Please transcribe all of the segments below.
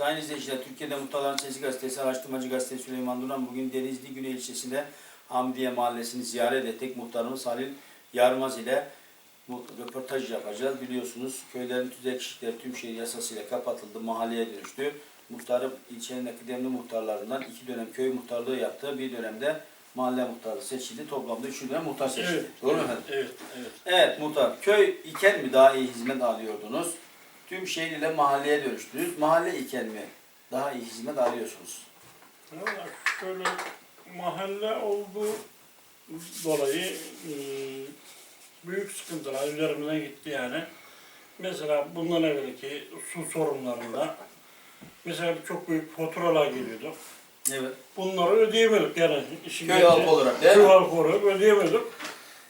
Sayın izleyiciler, Türkiye'de Muhtarların Sesi Gazetesi, Araştırmacı Gazetesi Süleyman Duran bugün Denizli Güney ilçesinde Hamdiye Mahallesi'ni ziyaret ettik. Muhtarımız Halil Yarmaz ile röportaj yapacağız. Biliyorsunuz köylerin tüzek işleri tüm şehir yasasıyla kapatıldı, mahalleye dönüştü. Muhtarım ilçenin kıdemli muhtarlarından iki dönem köy muhtarlığı yaptı. Bir dönemde mahalle muhtarı seçildi. Toplamda üç dönem muhtar seçildi. Evet. Doğru mu efendim? Evet, evet. Evet muhtar, köy iken mi daha iyi hizmet alıyordunuz? Tüm şehir ile mahalleye dönüştünüz. Mahalle iken mi daha iyi hizmet alıyorsunuz? Valla şöyle mahalle olduğu dolayı e, büyük sıkıntılar üzerimizden gitti yani. Mesela bundan evvelki su sorunlarında mesela çok büyük faturalar geliyordu. Evet. Bunları ödeyemiyorduk yani. işin Köy halkı olarak değil Köy mi? halkı olarak ödeyemiyorduk.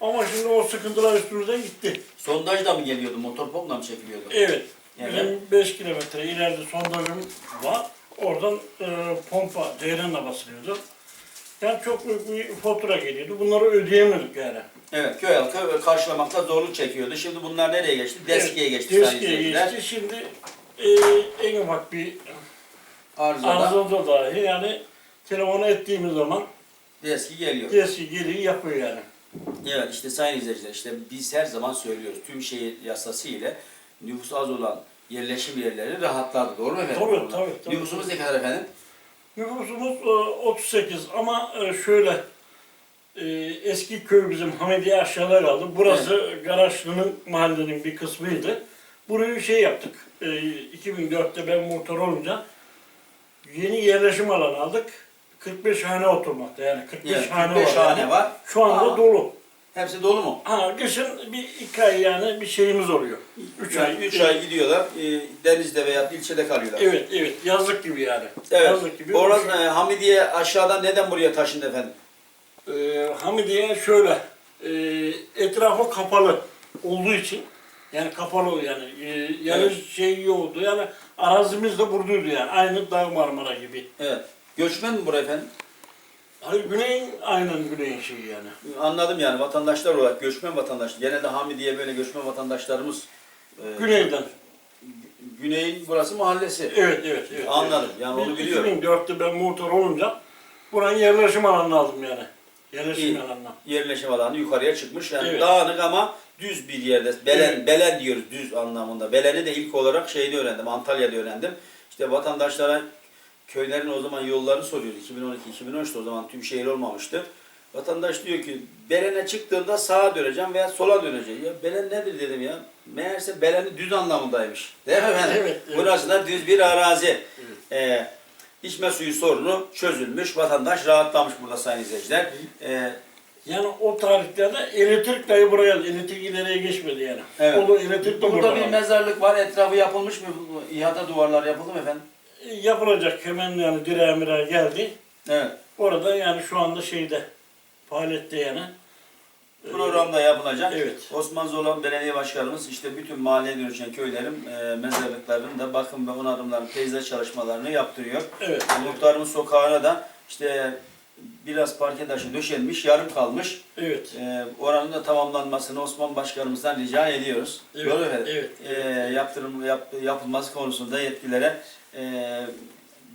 Ama şimdi o sıkıntılar üstümüzden gitti. Sondajla mı geliyordu? Motor pompla mı çekiliyordu? Evet. Evet. Benim 5 kilometre ileride sondajım var. Oradan e, pompa ceyranla basılıyordu. Yani çok büyük bir fatura geliyordu. Bunları ödeyemiyorduk yani. Evet, köy halkı karşılamakta zorluk çekiyordu. Şimdi bunlar nereye geçti? Deskiye geçti Deskiye geçti. Şimdi e, en ufak bir Arızada arızada dahi yani telefonu ettiğimiz zaman deski geliyor. deski geliyor yapıyor yani. Evet işte sayın izleyiciler işte biz her zaman söylüyoruz. Tüm şehir yasası ile nüfus az olan yerleşim yerleri rahatladı. Doğru mu efendim? Tabii, tabii, tabii. Nüfusumuz ne kadar efendim? Nüfusumuz e, 38 ama e, şöyle e, eski köy bizim Hamidiye aşağıda kaldı. Burası Garaşlı'nın mahallenin bir kısmıydı. Burayı şey yaptık. E, 2004'te ben muhtar olunca yeni yerleşim alanı aldık. 45 hane oturmakta yani 45 Yani hane 45 var. hane yani. var. Şu anda Ama dolu. Hepsi dolu mu? Ha kışın bir iki ay yani bir şeyimiz oluyor. Üç Yani ay. 3 ay gidiyorlar. E, denizde veya ilçede kalıyorlar. Evet evet yazlık gibi yani. Evet. Yazlık gibi. Orası e, Hamidiye aşağıdan neden buraya taşındı efendim? Ee, Hamidiye şöyle, e, etrafı kapalı olduğu için, yani kapalı yani, e, yani Evet. şey yoktu yani arazimiz de buradaydı yani, aynı Dağ Marmara gibi. Evet. Göçmen mi buraya efendim? Hayır güneyin, aynen güneyin şeyi yani. Anladım yani vatandaşlar olarak göçmen vatandaş. Genelde Hamidiye böyle göçmen vatandaşlarımız e, Güneyden. Güney'in burası mahallesi. Evet, evet, evet. Anladım. Yani onu Biz biliyorum. 2004'te ben muhtar olunca buranın yerleşim alanını aldım yani. Yerleşim İyi. alanına. Yerleşim alanı yukarıya çıkmış. Yani Evet. dağınık ama düz bir yerde. Belen, Evet. belen diyoruz düz anlamında. Belen'i de ilk olarak şeyde öğrendim. Antalya'da öğrendim. İşte vatandaşlara köylerin o zaman yollarını soruyordu. 2012-2013'te o zaman tüm şehir olmamıştı. Vatandaş diyor ki Belen'e çıktığında sağa döneceğim veya sola döneceğim. Ya Belen nedir dedim ya. Meğerse Belen'i düz anlamındaymış. Değil mi efendim? Evet, evet. Burası da düz bir arazi. Ee, içme suyu sorunu çözülmüş. Vatandaş rahatlamış burada sayın izleyiciler. Ee, Yani o tarihlerde elektrik dahi buraya, elektrik ileriye geçmedi yani. Evet. O da elektrik de Burada burada bir var. mezarlık var. Etrafı yapılmış mı? İHA'da duvarlar yapıldı mı efendim? Yapılacak hemen yani direğe mireğe geldi. Evet. Orada yani şu anda şeyde faaliyette yani. Ee, Programda yapılacak. Evet. Osman Zolan Belediye Başkanımız işte bütün mahalleye dönüşen köylerin e, mezarlıklarının da bakım ve onarımlarını, teyze çalışmalarını yaptırıyor. Evet. Muhtarımız sokağına da işte biraz parke taşı döşenmiş, yarım kalmış. Evet. E, oranın da tamamlanmasını Osman Başkanımızdan rica ediyoruz. Evet, Doğru mu efendim? evet, E, yaptırım yap, yapılması konusunda yetkililere e,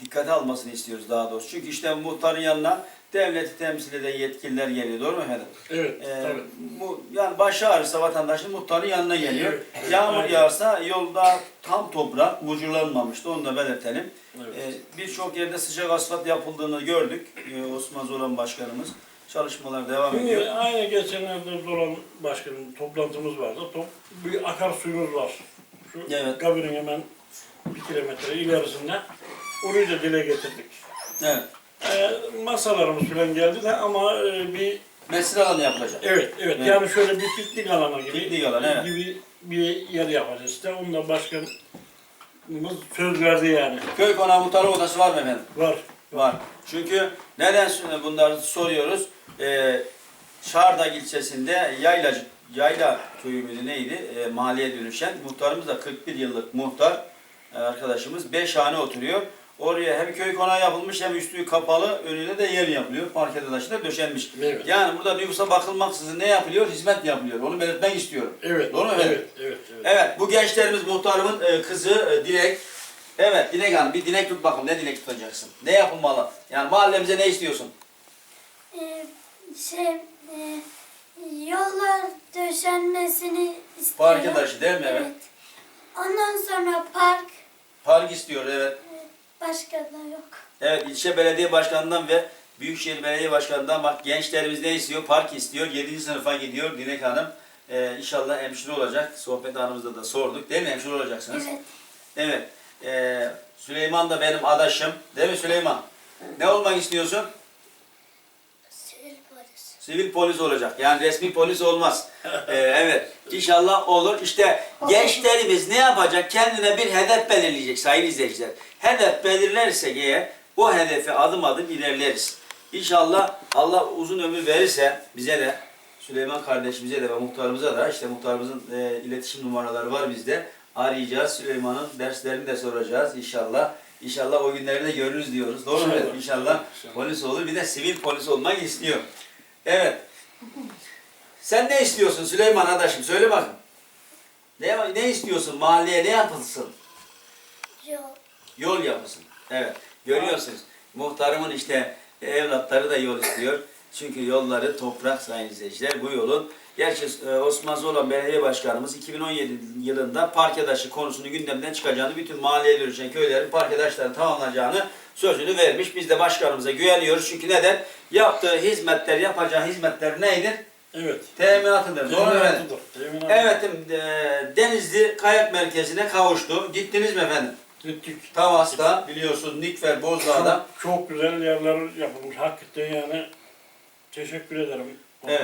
dikkate almasını istiyoruz daha doğrusu. Çünkü işte muhtarın yanına devleti temsil eden yetkililer geliyor. Doğru mu efendim? Evet. Ee, tabii. bu yani başı ağrısa vatandaşın muhtarın yanına geliyor. Evet. Yağmur Aynen. yağarsa yolda tam toprak mucurlanmamıştı. Onu da belirtelim. Evet. Ee, Birçok yerde sıcak asfalt yapıldığını gördük. Ee, Osman Zoran Başkanımız. Çalışmalar devam ediyor. Şimdi aynı geçenlerde Dolan Başkan'ın toplantımız vardı. Top, bir akarsuyumuz var. Şu Evet. kabirin hemen bir kilometre ilerisinde. Orayı da dile getirdik. Evet. Ee, masalarımız falan geldi de ama e, bir Mesire alanı yapılacak. Evet, evet. Evet. Yani şöyle bir piknik alanı gibi, Piknik alanı, evet. gibi bir yer yapacağız işte. Onu da başkanımız söz verdi yani. Köy konağı muhtarı odası var mı efendim? Var. Var. Çünkü neden bunları soruyoruz? Ee, Şardak ilçesinde Yayla, Yayla köyü müydü neydi? Ee, mahalleye dönüşen. Muhtarımız da 41 yıllık muhtar arkadaşımız. 5 hane oturuyor. Oraya hem köy konağı yapılmış hem üstü kapalı, önüne de yer yapılıyor. Parke taşı da döşenmiş. Evet. Yani burada nüfusa bakılmaksızın ne yapılıyor? Hizmet yapılıyor. Onu belirtmek istiyorum. Evet. Doğru mu? Evet, evet, evet. Evet, bu gençlerimiz muhtarımın e, kızı e, Dilek. Evet Dilek Hanım bir dilek tut bakalım. Ne dilek tutacaksın? Ne yapılmalı? Yani mahallemize ne istiyorsun? Ee, şey, e, yollar döşenmesini istiyorum. Parke taşı değil mi? Evet. Ondan sonra Park istiyor evet. başka da yok. Evet ilçe belediye başkanından ve Büyükşehir Belediye Başkanı'ndan bak gençlerimiz ne istiyor? Park istiyor. 7. sınıfa gidiyor Dilek Hanım. Ee, inşallah hemşire olacak. Sohbet anımızda da sorduk. Değil mi? Hemşire olacaksınız. Evet. Evet. Ee, Süleyman da benim adaşım. Değil mi Süleyman? Ne olmak istiyorsun? Sivil polis. Sivil polis olacak. Yani resmi polis olmaz. Ee, evet. İnşallah olur. İşte gençlerimiz ne yapacak? Kendine bir hedef belirleyecek sayın izleyiciler. Hedef belirlerse eğer o hedefe adım adım ilerleriz. İnşallah Allah uzun ömür verirse bize de Süleyman kardeşimize de ve muhtarımıza da işte muhtarımızın e, iletişim numaraları var bizde. Arayacağız. Süleyman'ın derslerini de soracağız inşallah. İnşallah o günleri de görürüz diyoruz. Doğru mu? İnşallah. İnşallah İnşallah. polis olur. Bir de sivil polis olmak istiyor. Evet. Sen ne istiyorsun Süleyman adaşım? Söyle bakın. Ne, ne istiyorsun? Mahalleye ne yapılsın? Yol. Yol yapılsın. Evet. Görüyorsunuz. Muhtarımın işte evlatları da yol istiyor. Çünkü yolları toprak sayın izleyiciler. Bu yolun Gerçi e, Osman Zolan Belediye Başkanımız 2017 yılında parkedaşı konusunu gündemden çıkacağını, bütün mahalleye dönüşen köylerin parkedaşlarını tamamlanacağını sözünü vermiş. Biz de başkanımıza güveniyoruz. Çünkü neden? Yaptığı hizmetler, yapacağı hizmetler neydir? Evet. Teminatıdır. Doğru efendim? Evet, e, Denizli Kayak Merkezi'ne kavuştu. Gittiniz mi efendim? Gittik. Tavas'ta biliyorsunuz Nikfer Bozdağ'da. Çok, çok güzel yerler yapılmış. Hakikaten yani teşekkür ederim. Evet.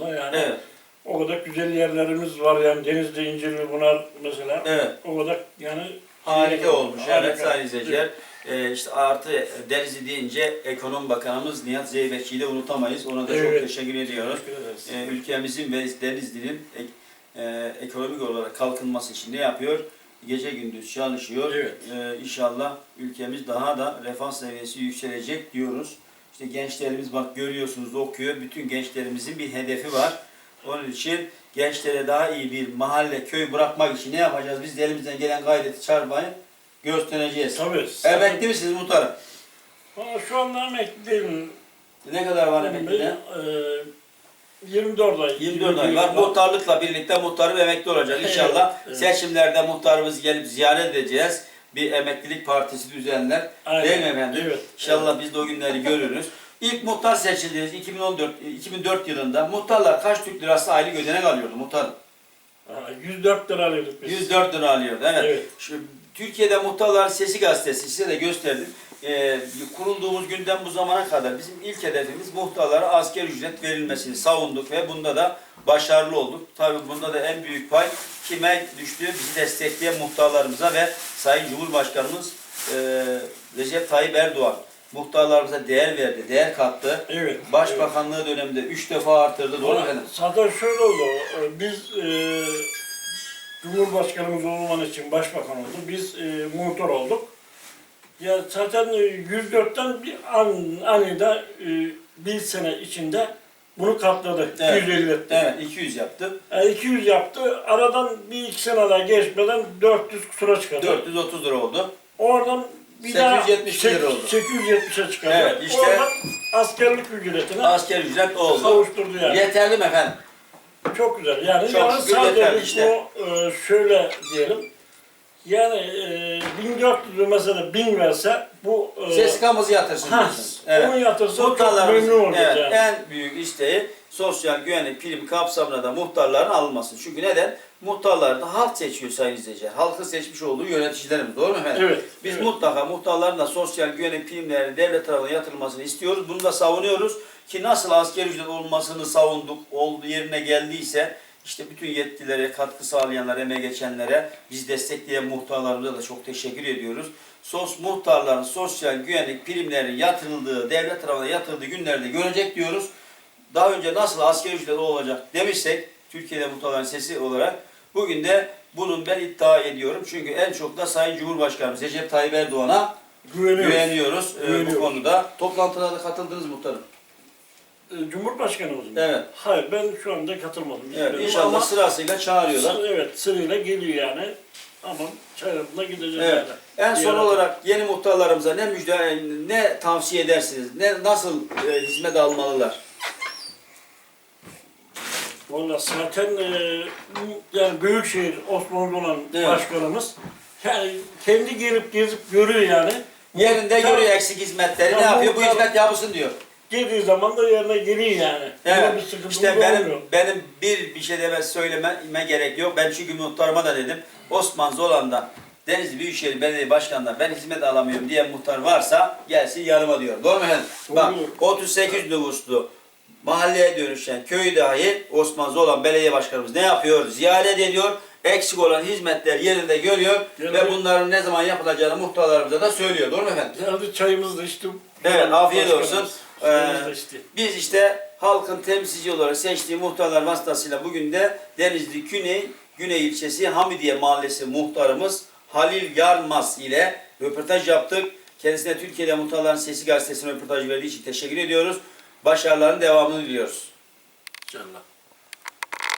Yani. Evet, O kadar güzel yerlerimiz var yani Denizli, İncirli bunlar mesela. evet. O kadar yani Harika olmuş. Evet Harika. sayın izleyiciler. Ee, işte artı Denizli deyince Ekonomi Bakanımız Nihat Zeybekçi'yi de unutamayız. Ona da Evet. çok teşekkür ediyoruz. Teşekkür. Ee, ülkemizin ve Denizli'nin ek- e, ekonomik olarak kalkınması için ne yapıyor? Gece gündüz çalışıyor. Evet. İnşallah ülkemiz daha da refah seviyesi yükselecek diyoruz. İşte gençlerimiz bak görüyorsunuz okuyor. Bütün gençlerimizin bir hedefi var. Onun için gençlere daha iyi bir mahalle, köy bırakmak için ne yapacağız? Biz de elimizden gelen gayreti çarpmayı göstereceğiz. Tabii. Emekli misiniz muhtarım? Ama şu anda emekli değilim. Ne kadar var emeklide? e, 24 ay. 24 ay var. Muhtarlıkla birlikte muhtarım emekli olacak inşallah. Evet. Seçimlerde muhtarımızı gelip ziyaret edeceğiz. Bir emeklilik partisi düzenler. Aynen. Değil mi efendim? Evet. İnşallah biz de o günleri görürüz. İlk muhtar seçildiğiniz 2014 2004 yılında muhtarlar kaç Türk lirası aylık ödenek alıyordu muhtarım? Ha, 104 lira alıyorduk biz. 104 lira alıyordu. Evet. Evet. Şu, Türkiye'de Muhtarlar Sesi gazetesi size de gösterdim. Ee, kurulduğumuz günden bu zamana kadar bizim ilk hedefimiz muhtarlara asker ücret verilmesini savunduk ve bunda da başarılı olduk. Tabii bunda da en büyük pay kime düştü? Bizi destekleyen muhtarlarımıza ve Sayın Cumhurbaşkanımız e, Recep Tayyip Erdoğan muhtarlarımıza değer verdi, değer kattı. Evet. Başbakanlığı döneminde 3 defa artırdı. Doğru mu efendim? Zaten şöyle oldu. e, Biz e, Cumhurbaşkanımız olman için başbakan oldu. Biz e, muhtar olduk. Ya zaten e, 104'ten bir an, anında e, bir sene içinde bunu katladı. Evet. 250 etti. Evet 200 yaptı. E, 200 yaptı. Aradan bir iki sene daha geçmeden 400 kusura çıkardı. 430 lira oldu. Oradan bir daha 870 lira oldu. 870'e çıkardı. Evet, işte- Oradan askerlik ücretine Asker ücret oldu. kavuşturdu yani. Yeterli mi efendim? Çok güzel. Yani, Çok yani şükür sadece yeterli işte. bu e, şöyle diyelim. Yani e, 1400 mesela 1000 verse bu e, Sesikamızı yatırsın ha, diyorsunuz. Evet. onu yatırsa çok Muhtarlarımızın memnun olacağız evet, yani. en büyük isteği sosyal güvenlik prim kapsamında da muhtarların alınması. Çünkü neden? Muhtarları da halk seçiyor sayın izleyiciler. Halkın seçmiş olduğu yöneticilerimiz. Doğru mu efendim? Evet. Biz evet. mutlaka muhtarların da sosyal güvenlik primlerinin devlet tarafından yatırılmasını istiyoruz. Bunu da savunuyoruz. Ki nasıl asker ücret olmasını savunduk, olduğu yerine geldiyse işte bütün yetkililere, katkı sağlayanlara, emeğe geçenlere, biz destekleyen muhtarlarımıza da çok teşekkür ediyoruz. Sos muhtarların sosyal güvenlik primlerinin yatırıldığı, devlet tarafından yatırıldığı günlerde görecek diyoruz. Daha önce nasıl asker ücret olacak demişsek, Türkiye'de muhtarların sesi olarak, bugün de bunun ben iddia ediyorum. Çünkü en çok da Sayın Cumhurbaşkanımız Recep Tayyip Erdoğan'a Güveniyoruz. güveniyoruz e, bu Güveniyoruz. konuda. Toplantılara da katıldınız muhtarım. E, Cumhurbaşkanımız mı? Evet. Hayır ben şu anda katılmadım. Evet, inşallah ama sırasıyla çağırıyorlar. sı- evet sırayla geliyor yani. Aman çayırında gideceğiz Evet. yani. En son Ziyarete. olarak yeni muhtarlarımıza ne müjde, ne tavsiye edersiniz? Ne nasıl e, hizmet almalılar? Valla zaten e, yani Büyükşehir Osmanlı olan Evet. başkanımız yani kendi gelip gezip görüyor yani. Yerinde Muhtar görüyor eksik hizmetleri. Ne Ya yapıyor? Bu hizmet yapılsın diyor. Geldiği zaman da yerine geliyor yani. Evet. Böyle bir sıkıntımız İşte benim olmuyor. benim bir bir şey deme söylememe gerek yok. Ben çünkü muhtarıma da dedim. Osman Zolan'da Denizli Büyükşehir Belediye Başkanı'ndan ben hizmet alamıyorum diye muhtar varsa gelsin yanıma diyor. Doğru mu efendim? Bak Doğru. 38 nüfuslu mahalleye dönüşen köy dahi Osman Zolan Belediye Başkanımız ne yapıyor? Ziyaret ediyor. Eksik olan hizmetler yerinde görüyor Evet. ve bunların ne zaman yapılacağını muhtarlarımıza da söylüyor. Doğru mu efendim? Geldi çayımız da içtim. Evet, afiyet olsun. Ee. Biz işte halkın temsilci olarak seçtiği muhtarlar vasıtasıyla bugün de Denizli Güney, Güney ilçesi Hamidiye Mahallesi muhtarımız Halil Yarmaz ile röportaj yaptık. Kendisine Türkiye'de Muhtarların Sesi gazetesine röportaj verdiği için teşekkür ediyoruz. Başarıların devamını diliyoruz. İnşallah.